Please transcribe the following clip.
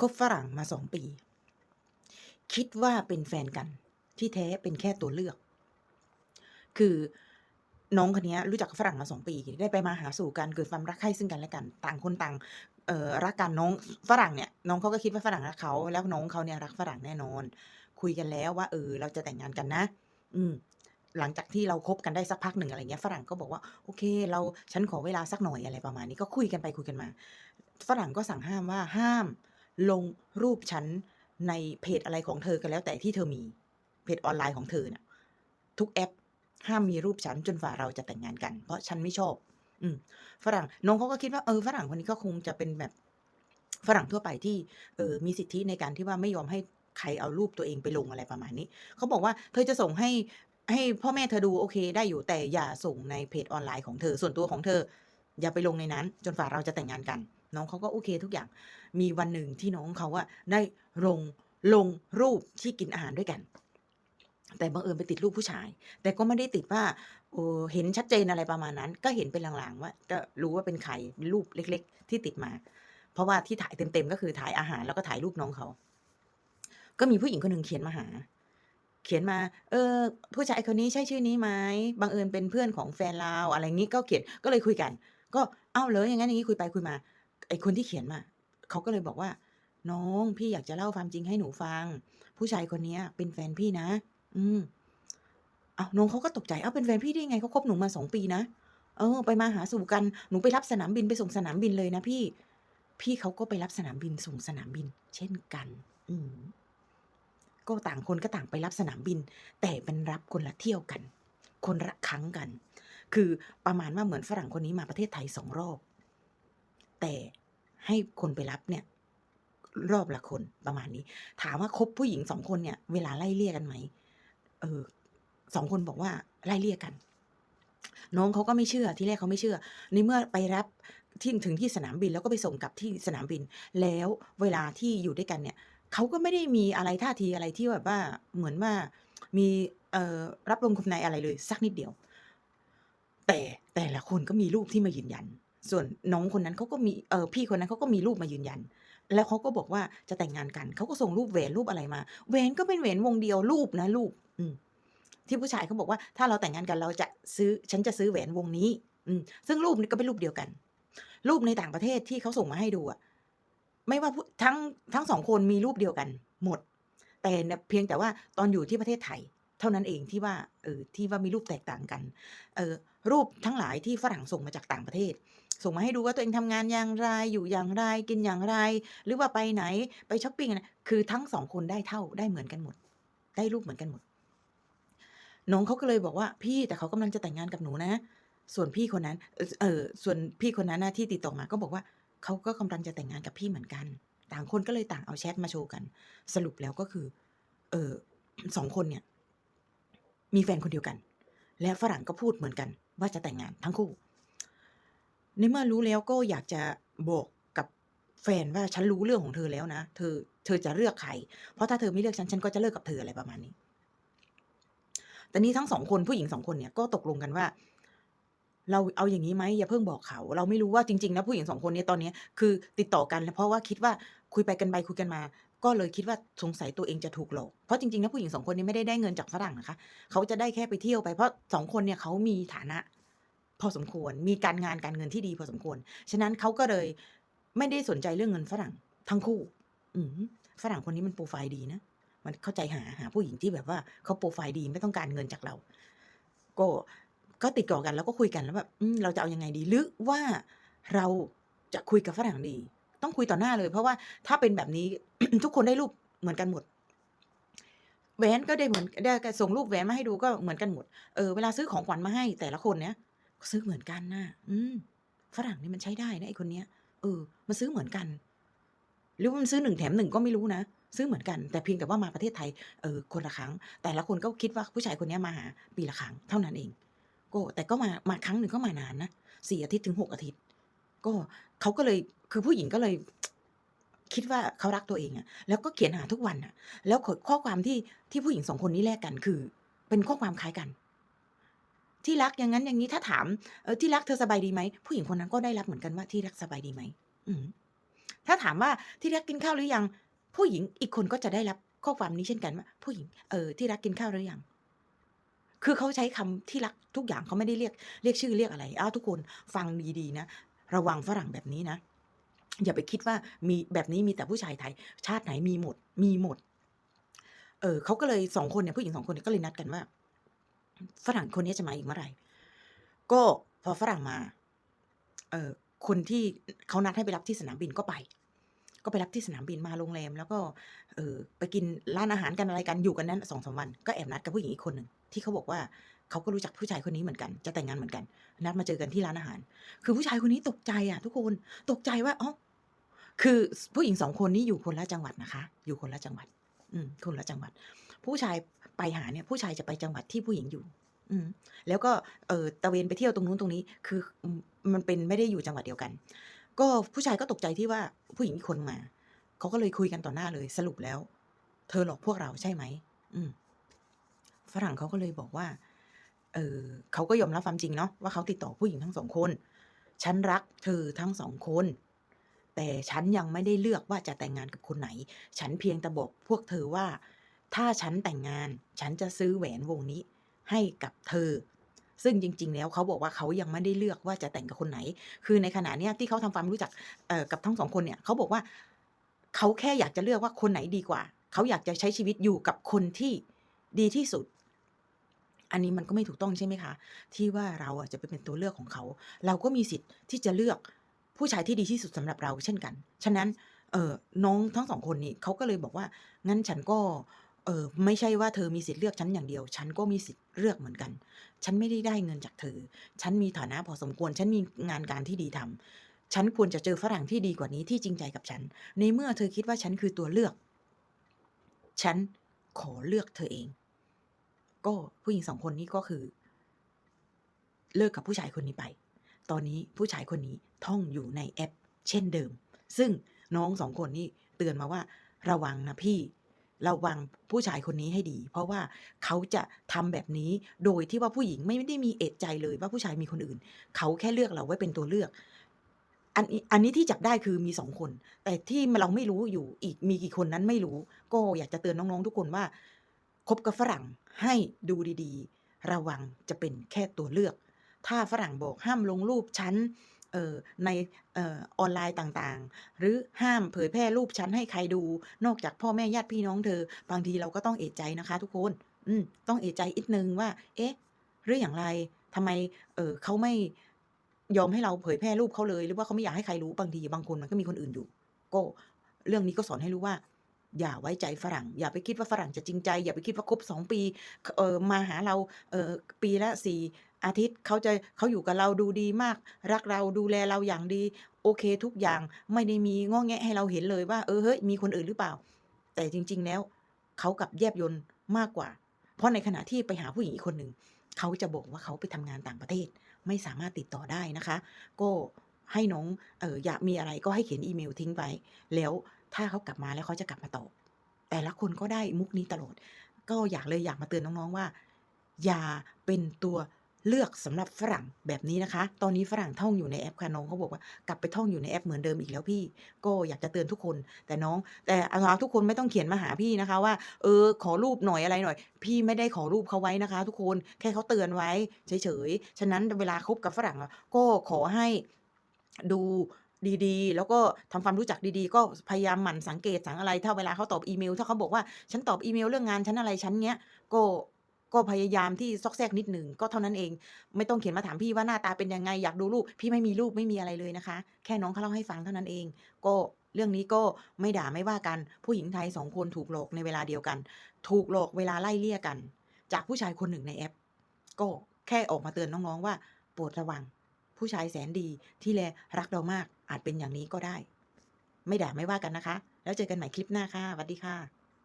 คบฝรั่งมาสองปี คิดว่าเป็นแฟนกัน ที่แท้เป็นแค่ตัวเลือก คือน้องคนนี้รู้จักกับฝรั่งมาสองปี ได้ไปมาหาสู่กันเกิดความรักใคร่ซึ่งกันและกัน ต่างคนต่างรักกันน้องฝรั่งเนี่ย น้องเขาก็คิดว่าฝรั่งรักเขาแล้วน้องเขาเนี่ยรักฝรั่งแน่นอน คุยกันแล้วว่า เออ เราจะแต่งงานกันนะ อืมหลังจากที่เราคบกันได้สักพักหนึ่งอะไรเงี้ยฝรั่งก็บอกว่าโอเค เราฉันขอเวลาสักหน่อยอะไรประมาณนี้ก็คุยกันไปคุยกันมา ฝรั่งก็สั่งห้ามว่าห้าม ลงรูปฉันในเพจอะไรของเธอก็แล้วแต่ที่เธอมี เพจออนไลน์ของเธอเนี่ยทุกแอปห้ามมีรูปฉันจนฝ่าเราจะแต่งงานกัน เพราะฉันไม่ชอบ อืมฝรั่งน้องเขาก็คิดว่าเออฝรั่งคนนี้ก็คงจะเป็นแบบฝรั่งทั่วไปที่เออมีสิทธิในการที่ว่าไม่ยอมให้ใครเอารูปตัวเองไปลงอะไรประมาณนี้ เขาบอกว่าเธอจะส่งให้ให้พ่อแม่เธอดูโอเคได้อยู่แต่อย่าส่งในเพจออนไลน์ของเธอ ส่วนตัวของเธอ อย่าไปลงในนั้น จนฝ่าเราจะแต่งงานกัน น้องเขาก็โอเคทุกอย่างมีวันหนึ่งที่น้องเขาอะได้ลงลงรูปที่กินอาหารด้วยกัน แต่บังเอิญไปติดรูปผู้ชาย แต่ก็ไม่ได้ติดว่าโอ้เห็นชัดเจนอะไรประมาณนั้น ก็เห็นเป็นลางๆว่าก็รู้ว่าเป็นใครรูปเล็ก ๆ ที่ติดมา เพราะว่าที่ถ่ายเต็มๆก็คือถ่ายอาหารแล้วก็ถ่ายรูปน้องเขา ก็มีผู้หญิงคนหนึ่งเขียนมาหา เขียนมา เออ ผู้ชายคนนี้ใช่ชื่อนี้ไหมบังเอิญเป็นเพื่อนของแฟนเราอะไรงี้ก็เขียนก็เลยคุยกัน ก็เอ้าเลยอย่างนั้นอย่างนี้คุยไปคุยมา ไอคนที่เขียนมาเขาก็เลยบอกว่า น้องพี่อยากจะเล่าความจริงให้หนูฟัง ผู้ชายคนนี้เป็นแฟนพี่นะ อืมเอาน้องเขาก็ตกใจเอาเป็นแฟนพี่ได้ไงเขาคบหนูมาสองปีนะเออ ไปมาหาสู่กันหนูไปรับสนามบินไปส่งสนามบินเลยนะพี่ พี่เขาก็ไปรับสนามบินส่งสนามบิน เช่นกัน อืมก็ต่างคนก็ต่างไปรับสนามบิน แต่เป็นรับคนละเที่ยวกัน คนละครั้งกัน คือประมาณว่าเหมือนฝรั่งคนนี้มาประเทศไทยสองรอบ แต่ให้คนไปรับเนี่ย รอบละคนประมาณนี้ ถามว่าคบผู้หญิงสองคนเนี่ย เวลาไล่เลี่ยกันไหมเออสองคนบอกว่าไล่เลี่ยกัน น้องเขาก็ไม่เชื่อที่แรกเขาไม่เชื่อในเมื่อไปรับที่ถึงที่สนามบินแล้วก็ไปส่งกลับที่สนามบิน แล้วเวลาที่อยู่ด้วยกันเนี่ยเขาก็ไม่ได้มีอะไรท่าทีอะไรที่แบบว่าเหมือนว่ามีเอ่อรับลมคมในอะไรเลย สักนิดเดียว แต่แต่ละคนก็มีรูปที่มายืนยัน ส่วนน้องคนนั้นเขาก็มีเออพี่คนนั้นเขาก็มีรูปมายืนยัน แล้วเขาก็บอกว่าจะแต่งงานกันเขาก็ส่งรูปแหวนรูปอะไรมาแหวนก็เป็นแหวนวงเดียวรูปนะรูป อืมที่ผู้ชายเขาบอกว่าถ้าเราแต่งงานกันเราจะซื้อ ฉันจะซื้อแหวนวงนี้ อืมซึ่งรูปนี้ก็เป็นรูปเดียวกัน รูปในต่างประเทศที่เขาส่งมาให้ดูอะไม่ว่าทั้งทั้งสองคนมีรูปเดียวกัน หมด แต่เพียงแต่ว่าตอนอยู่ที่ประเทศไทย เท่านั้นเองที่ว่าเออที่ว่ามีรูปแตกต่างกันเออรูปทั้งหลายที่ฝรั่งส่งมาจากต่างประเทศ ส่งมาให้ดูว่าตัวเองทำงานอย่างไรอยู่อย่างไรกินอย่างไร หรือว่าไปไหนไปช้อปปิ้งคือทั้งสองคนได้เท่าได้เหมือนกันหมด ได้รูปเหมือนกันหมดน้องเขาก็เลยบอกว่าพี่แต่เขากำลังจะแต่งงานกับหนูนะ ส่วนพี่คนนั้น เออส่วนพี่คนนั้นนะที่ติดต่อมาก็บอกว่าเขาก็กำลังจะแต่งงานกับพี่เหมือนกัน ต่างคนก็เลยต่างเอาแชทมาโชว์กัน สรุปแล้วก็คือ เออสองคนเนี่ย มีแฟนคนเดียวกัน และฝรั่งก็พูดเหมือนกัน ว่าจะแต่งงานทั้งคู่ ในเมื่อรู้แล้วก็อยากจะบอกกับแฟนว่าฉันรู้เรื่องของเธอแล้วนะ เธอ เธอจะเลือกใคร เพราะถ้าเธอไม่เลือกฉันฉันก็จะเลิกกับเธออะไรประมาณนี้ แต่นี้ทั้งสองคนผู้หญิงสองคนเนี่ยก็ตกลงกันว่า เราเอาอย่างนี้ไหมอย่าเพิ่งบอกเขา เราไม่รู้ว่าจริงๆนะผู้หญิงสองคนนี้ตอนนี้คือติดต่อกันเพราะว่าคิดว่าคุยไปกันไปคุยกันมา ก็เลยคิดว่าสงสัยตัวเองจะถูกหลอก เพราะจริงๆนะผู้หญิงสองคนนี้ไม่ได้ได้เงินจากฝรั่งนะคะ เขาจะได้แค่ไปเที่ยวไป เพราะสองคนเนี่ยเขามีฐานะ พอสมควร มีการงานการเงินที่ดีพอสมควร ฉะนั้นเขาก็เลยไม่ได้สนใจเรื่องเงินฝรั่งทั้งคู่ อืฝรั่งคนนี้มันโปรไฟล์ดีนะ มันเข้าใจหาหาผู้หญิงที่แบบว่าเขาโปรไฟล์ดีไม่ต้องการเงินจากเรา ก็ก็ติดต่อกันแล้วก็คุยกันแล้วแบบเราจะเอายังไงดีหรือว่าเราจะคุยกับฝรั่งดี ต้องคุยต่อหน้าเลย เพราะว่าถ้าเป็นแบบนี้ ทุกคนได้รูปเหมือนกันหมดแหวนก็ได้เหมือนได้ส่งรูปแหวนมาให้ดูก็เหมือนกันหมดเออเวลาซื้อของขวัญมาให้แต่ละคนเนี้ยซื้อเหมือนกันนะอืมฝรั่งนี่มันใช้ได้นะไอคนเนี้ยเออมันซื้อเหมือนกัน หรือว่ามันซื้อหนึ่งแถมหนึ่งก็ไม่รู้นะซื้อเหมือนกันแต่เพียงแต่ว่ามาประเทศไทยเออคนละครั้ง แต่ละคนก็คิดว่าผู้ชายคนนี้มาหาปีละครั้งเท่านั้นเองก็แต่ก็มามาครั้งหนึ่งก็มานานนะสี่อาทิตย์ถึงหกอาทิตย์ ก็เขาก็เลย คือผู้หญิงก็เลยคิดว่าเขารักตัวเองอะแล้วก็เขียนหาทุกวันอะแล้วข้อความที่ที่ผู้หญิงสองคนนี้แลกกันคือ เป็นข้อความคล้ายกัน ที่รักอย่างนั้นอย่างนี้ถ้าถามเออที่รักเธอสบายดีไหมผู้หญิงคนนั้นก็ได้รับเหมือนกันว่าที่รักสบายดีไหมอืมถ้าถามว่าที่รักกินข้าวหรือยัง ผู้หญิงอีกคนก็จะได้รับข้อความนี้เช่นกันว่าผู้หญิงเออที่รักกินข้าวหรือยังคือเขาใช้คำที่รักทุกอย่างเขาไม่ได้เรียกเรียกชื่อเรียกอะไรอ้าวทุกคนฟังดีๆนะระวังฝรั่งแบบนี้นะ อย่าไปคิดว่ามีแบบนี้มีแต่ผู้ชายไทย ชาติไหนมีหมด มีหมด เออเขาก็เลยสองคนเนี่ยผู้หญิงสองคนเนี่ยก็เลยนัดกันว่า ฝรั่งคนนี้จะมาอีกเมื่อไหร่ ก็พอฝรั่งมา เออคนที่เขานัดให้ไปรับที่สนามบินก็ไป ก็ไปรับที่สนามบินมาโรงแรม แล้วก็ เออไปกินร้านอาหารกันอะไรกันอยู่กันนั้นสองสามวันก็แอบนัดกับผู้หญิงอีกคนหนึ่งที่เขาบอกว่าเขาก็รู้จักผู้ชายคนนี้เหมือนกัน จะแต่งงานเหมือนกัน นัดมาเจอกันที่ร้านอาหาร คือผู้ชายคนนี้ตกใจอะ ทุกคนตกใจว่าอ๋อ คือผู้หญิงสองคนนี้อยู่คนละจังหวัดนะคะ อยู่คนละจังหวัด อืมคนละจังหวัด ผู้ชายไปหาเนี่ย ผู้ชายจะไปจังหวัดที่ผู้หญิงอยู่ อืมแล้วก็เออตะเวนไปเที่ยวตรงนู้นตรงนี้ คือมันเป็นไม่ได้อยู่จังหวัดเดียวกัน ก็ผู้ชายก็ตกใจที่ว่าผู้หญิงอีกคนมาเขาก็เลยคุยกันต่อหน้าเลยสรุปแล้ว เธอหลอกพวกเราใช่ไหมอืมฝรั่งเขาก็เลยบอกว่า เออเขาก็ยอมรับความจริงเนาะว่าเขาติดต่อผู้หญิงทั้งสองคน ฉันรักเธอทั้งสองคน แต่ฉันยังไม่ได้เลือกว่าจะแต่งงานกับคนไหน ฉันเพียงแต่บอกพวกเธอว่า ถ้าฉันแต่งงาน ฉันจะซื้อแหวนวงนี้ให้กับเธอ ซึ่งจริง ๆ แล้วเขาบอกว่าเขายังไม่ได้เลือกว่าจะแต่งกับคนไหน คือในขณะเนี้ยที่เขาทำความรู้จักกับทั้งสองคนเนี่ยเขาบอกว่าเขาแค่อยากจะเลือกว่าคนไหนดีกว่า เขาอยากจะใช้ชีวิตอยู่กับคนที่ดีที่สุด อันนี้มันก็ไม่ถูกต้องใช่ไหมคะ ที่ว่าเราจะไปเป็นตัวเลือกของเขา เราก็มีสิทธิ์ที่จะเลือก ผู้ชายที่ดีที่สุดสำหรับเราเช่นกัน ฉะนั้นเออน้องทั้งสองคนนี้เขาก็เลยบอกว่า งั้นฉันก็เออไม่ใช่ว่าเธอมีสิทธิ์เลือกฉันอย่างเดียว ฉันก็มีสิทธิ์เลือกเหมือนกัน ฉันไม่ได้ได้เงินจากเธอ ฉันมีฐานะพอสมควร ฉันมีงานการที่ดีทำฉันควรจะเจอฝรั่งที่ดีกว่านี้ที่จริงใจกับฉัน ในเมื่อเธอคิดว่าฉันคือตัวเลือก ฉันขอเลือกเธอเอง ก็ผู้หญิงสองคนนี้ก็คือ เลิกกับผู้ชายคนนี้ไป ตอนนี้ผู้ชายคนนี้ท่องอยู่ในแอป เช่นเดิม ซึ่งน้องสองคนนี้เตือนมาว่า ระวังนะพี่ ระวังผู้ชายคนนี้ให้ดี เพราะว่าเขาจะทำแบบนี้โดยที่ว่าผู้หญิงไม่ได้มีเอะใจเลยว่าผู้ชายมีคนอื่น เขาแค่เลือกเราไว้เป็นตัวเลือกอันอันนี้ที่จับได้คือมีสองคน แต่ที่เราไม่รู้อยู่อีกมีกี่คนนั้นไม่รู้ ก็อยากจะเตือนน้องๆทุกคนว่าคบกับฝรั่งให้ดูดีๆ ระวังจะเป็นแค่ตัวเลือก ถ้าฝรั่งบอกห้ามลงรูปชั้นในออนไลน์ต่างๆ หรือห้ามเผยแพร่รูปชั้นให้ใครดู นอกจากพ่อแม่ญาติพี่น้องเธอ บางทีเราก็ต้องเอะใจนะคะทุกคน อืต้องเอะใจอีกนึงว่า เอ๊ะ หรืออย่างไรทำไมเอเขาไม่ยอมให้เราเผยแพร่รูปเขาเลย หรือว่าเขาไม่อยากให้ใครรู้บางทีบางคนมันก็มีคนอื่นอยู่ ก็เรื่องนี้ก็สอนให้รู้ว่า อย่าไว้ใจฝรั่ง อย่าไปคิดว่าฝรั่งจะจริงใจ อย่าไปคิดว่าครบสองปีเออมาหาเราเออปีละสี่อาทิตย์เขาจะเขาอยู่กับเราดูดีมาก รักเราดูแลเราอย่างดี โอเคทุกอย่างไม่ได้มีง้อแงะให้เราเห็นเลยว่า เออเฮ้ยมีคนอื่นหรือเปล่า แต่จริง ๆ แล้วเขากลับแยบยลมากกว่า เพราะในขณะที่ไปหาผู้หญิงอีกคนหนึ่งเขาจะบอกว่าเขาไปทำงานต่างประเทศ ไม่สามารถติดต่อได้นะคะ ก็ให้น้องเอออยากมีอะไรก็ให้เขียนอีเมลทิ้งไว้ แล้วถ้าเขากลับมาแล้วเขาจะกลับมาตอบแต่ละคนก็ได้มุกนี้ตลอด ก็อยากเลยอยากมาเตือนน้องๆว่า อย่าเป็นตัว เลือกสำหรับฝรั่งแบบนี้นะคะ ตอนนี้ฝรั่งท่องอยู่ในแอปค่ะน้องเขาบอกว่ากลับไปท่องอยู่ในแอปเหมือนเดิมอีกแล้วพี่ ก็อยากจะเตือนทุกคน แต่น้อง แต่เอาทุกคนไม่ต้องเขียนมาหาพี่นะคะ ว่าเออขอรูปหน่อยอะไรหน่อย พี่ไม่ได้ขอรูปเขาไว้นะคะ ทุกคนแค่เขาเตือนไว้เฉยๆฉะนั้นเวลาคบกับฝรั่งก็ขอให้ดูดีๆ แล้วก็ทำความรู้จักดีๆ ก็พยายามหมั่นสังเกตสังอะไร ถ้าเวลาเขาตอบอีเมล ถ้าเขาบอกว่าฉันตอบอีเมลเรื่องงานฉันอะไรฉันเงี้ยก็ ก็พยายามที่ซอกแซกนิดหนึ่งก็เท่านั้นเอง ไม่ต้องเขียนมาถามพี่ว่าหน้าตาเป็นยังไงอยากดูรูป พี่ไม่มีรูปไม่มีอะไรเลยนะคะ แค่น้องเขาเล่าให้ฟังเท่านั้นเอง ก็เรื่องนี้ก็ไม่ด่าไม่ว่ากันผู้หญิงไทยสองคนถูกหลอกในเวลาเดียวกัน ถูกหลอกเวลาไล่เลี่ยกัน จากผู้ชายคนหนึ่งในแอป ก็แค่ออกมาเตือนน้องๆว่าโปรดระวัง ผู้ชายแสนดีที่แลรักเรามากอาจเป็นอย่างนี้ก็ได้ ไม่ด่าไม่ว่ากันนะคะ แล้วเจอกันใหม่คลิปหน้าค่ะสวัสดีค่ะ